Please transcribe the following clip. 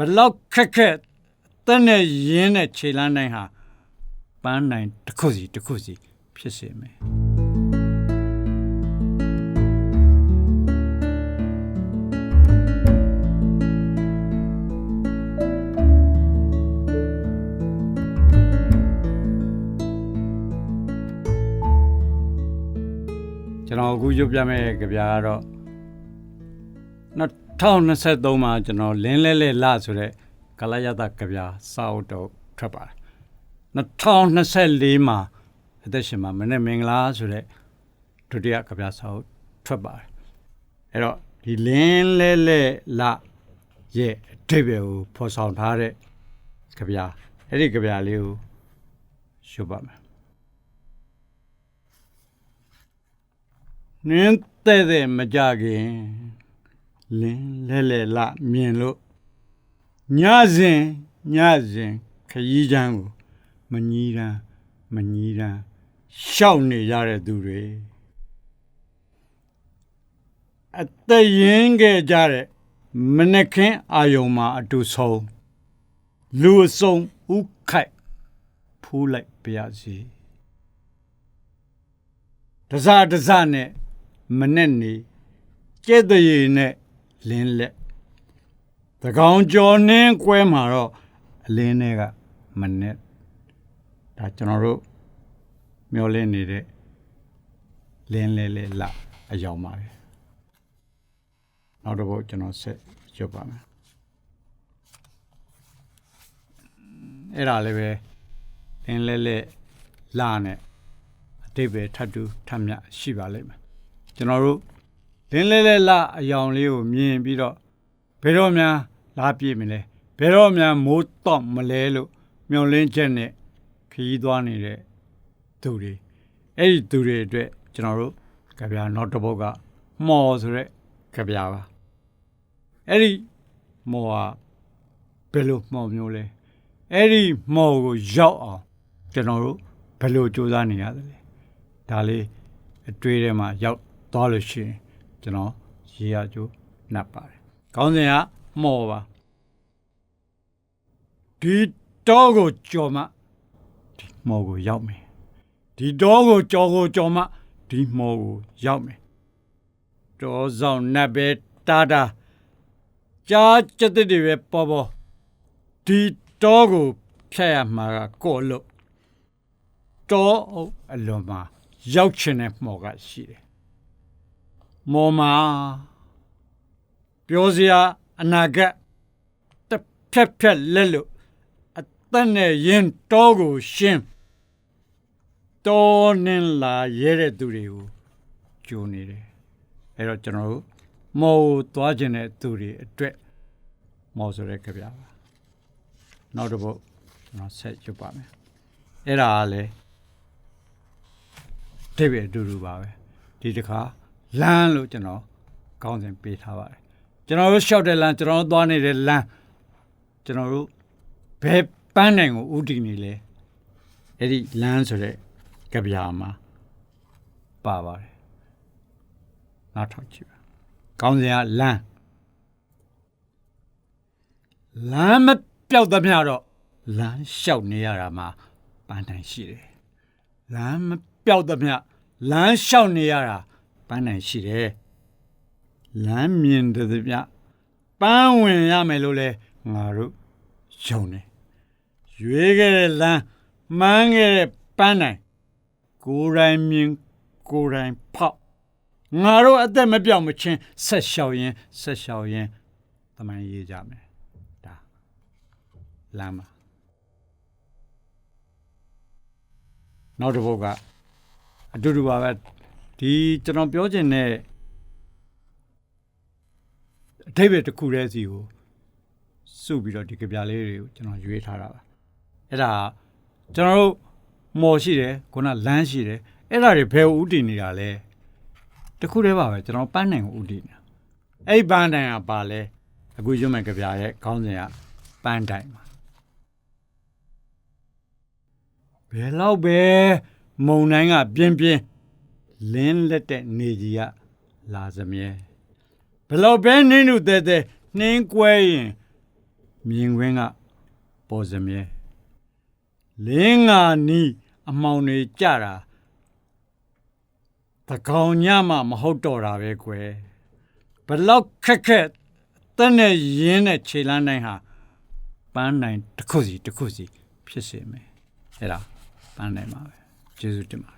ဘလောက်ခက်ခက်တက်နဲ့ရင်းနဲ့ခြေလမ်းတိုင်းဟာပန်းနိုင်တစ်ခုစီတစ်ခုစီဖြစ်စေမယ်ကျွန်တော်အခုရုပ်ပြမယ့်ကြပြာကတော့ 2023မှာကျွန်တော်လင်းလဲလဲလဆိုတဲ့ကလယတကြပြာစာအုပ်တော့ထွက်ပါတယ်2024မှာအသက်ရှင်မှာမနေ့မင်္ဂလာဆိုတဲ့ဒုတိယကြပြာစာအုပ်ထွက်ပါတယ်အဲ့တော့ဒီလင်းလဲလဲလရဲ့အဓိပ္ပာယ်ကိုဖော်ဆောင်ထားတဲ့ကြပြာအဲ့ဒီကြပြာလေးကိုရှုပ်ပါမယ်နင်းတဲ့တဲ့မကြခင် လင်းလဲလဲလမြင်လို့ညစဉ်ညစဉ်ခရီးချမ်းကိုမညီတမ်းမညီတမ်းရှောက်နေရတဲ့သူတွေအသက်ရင်ခဲ့ကြတဲ့မနက်ခင်းအာယုံမှာအတူဆုံးလူအစုံဥခိုက်ဖူးလိုက်ပါရစေတစားတစားနဲ့မနဲ့နေကျဲ့တဲ့ရည်နဲ့ လင်းလက်သကောင်ကျော်နှင်းကွဲမှာတော့အလင်းတွေကမနဲ့ဒါကျွန်တော်တို့မျောလင်းနေတဲ့လင်းလဲလဲလအယောင်ပါပဲနောက်တစ်ပုတ်ကျွန်တော်ဆက်ရွတ်ပါမယ်အဲ့ဒါလည်းပဲလင်းလဲလဲလနဲ့အတိတ်ပဲထပ်တူထပ်မြရှိပါလိမ့်မယ်ကျွန်တော်တို့ လင်းလဲလဲလအယောင်လေးကိုမြင်ပြီးတော့ဘယ်တော့မှလာပြည့်မလဲဘယ်တော့မှမိုးတော့မလဲလို့မျောလင်းချက်နဲ့ခရီးသွားနေတဲ့သူတွေအဲ့ဒီသူတွေအတွက်ကျွန်တော်တို့ကြပြာနောက်တစ်ပုတ်ကမော်ဆိုတဲ့ကြပြာပါအဲ့ဒီမော်ကဘယ်လိုမော်မျိုးလဲအဲ့ဒီမော်ကိုရောက်အောင်ကျွန်တော်တို့ဘယ်လိုစူးစမ်းနေရသလဲဒါလေးအတွေးထဲမှာရောက်သွားလို့ရှိရင် ကျွန်တော်ရေရကျိုးနှပ်ပါတယ်။ကောင်းစဉ်ကမော်ပါဒီတော့ကိုကြော်မှဒီမော်ကိုရောက်မယ်။ဒီတော့ကိုကြော်ကိုကြော်မှဒီမော်ကိုရောက်မယ်။တော်ဆောင်နှပ်ပဲတာတာကြားစက်တဲ့တွေပဲပေါ်ပေါ်ဒီတော့ကိုဖျက်ရမှာကကို့လို့တောအုပ်အလွန်မှာရောက်ချင်တဲ့မော်ကရှိတယ်။ မော်မှာပြောစရာအနာဂတ်တစ်ဖြက်ဖြက်လက်လို့အသက်နဲ့ရင်တောကိုရှင်းတောနှင်းလာရဲတဲ့သူတွေကိုကြိုနေတယ်။အဲတော့ကျွန်တော်တို့မော်ကိုသွားခြင်းတဲ့သူတွေအတွက်မော်ဆိုတဲ့ကြပြပါ။နောက်တစ်ပုတ်ကျွန်တော်ဆက်ရွတ်ပါမယ်။အဲ့ဒါကလည်းအဓိပ္ပာယ်အတူတူပါပဲဒီတစ်ခါ လမ်းလို့ကျွန်တော်ကောင်းစဉ်ပေးထားပါတယ်ကျွန်တော်တို့လျှောက်တဲ့လမ်းကျွန်တော်တို့သွားနေတဲ့လမ်းကျွန်တော်တို့ဘယ်ပန်းနိုင်ကိုဥတည်နေလဲအဲ့ဒီလမ်းဆိုတဲ့ကြပြာမှာပါပါတယ်နောက်ထောက်ကြည့်ပါကောင်းစဉ်ကလမ်းလမ်းမပြောက်သမျှတော့လမ်းလျှောက်နေရတာမှာပန်းနိုင်ရှိတယ်လမ်းမပြောက်သမျှလမ်းလျှောက်နေရတာ ပန်းနိုင်ရှိတယ်လမ်းမြင်တဲ့သမျှပန်းဝင်ရမယ်လို့လဲငါတို့ယုံတယ်ရွေးခဲ့တဲ့လမ်းမှန်းခဲ့တဲ့ပန်းနိုင်ကိုယ်တိုင်မြင်ကိုယ်တိုင်ဖောက်ငါတို့အသက်မပြောက်မချင်းဆက်လျှောက်ရင်ဆက်လျှောက်ရင်တမန်ရေးကြမယ်ဒါလမ်းမှာနောက်တစ်ပုတ်ကအတူတူပါပဲ ဒီကျွန်တော်ပြောချင်တဲ့အထိပ္ပယ်တစ်ခုတည်းစီကိုစုပြီးတော့ဒီကြပြလေးတွေကိုကျွန်တော်ရွေးထားတာပါအဲ့ဒါကျွန်တော်တို့မော်ရှိတယ်ခုနလမ်းရှိတယ်အဲ့ဒါတွေဘယ်ကိုဥတည်နေတာလဲတစ်ခုတည်းပါပဲကျွန်တော်ပန်းနိုင်ကိုဥတည်နေတာအဲ့ဒီပန်းတိုင်ကပါလဲအခုရွတ်မဲ့ကြပြရဲ့ခေါင်းစဉ်ကပန်းတိုင်ပါဘယ်တော့ပဲမုံတိုင်းကပြင်းပြင်း လင်းလက်တဲ့နေကြီးကလာစမြဲဘယ်တော့ပဲနင်းတို့တဲ့တဲ့နှင်းကွဲရင်မြင်ကွင်းကပေါ်စမြဲလင်းငါနီးအမောင်တွေကြတာတကောင်ညမှမဟုတ်တော့တာပဲကွယ်ဘလောက်ခက်ခက်တက်နဲ့ရင်းနဲ့ခြေလန်းတိုင်းဟာပန်းနိုင်တစ်ခုစီတစ်ခုစီဖြစ်စေမယ်အဲ့ဒါပန်းနိုင်ပါပဲကျေးဇူးတင်ပါတယ်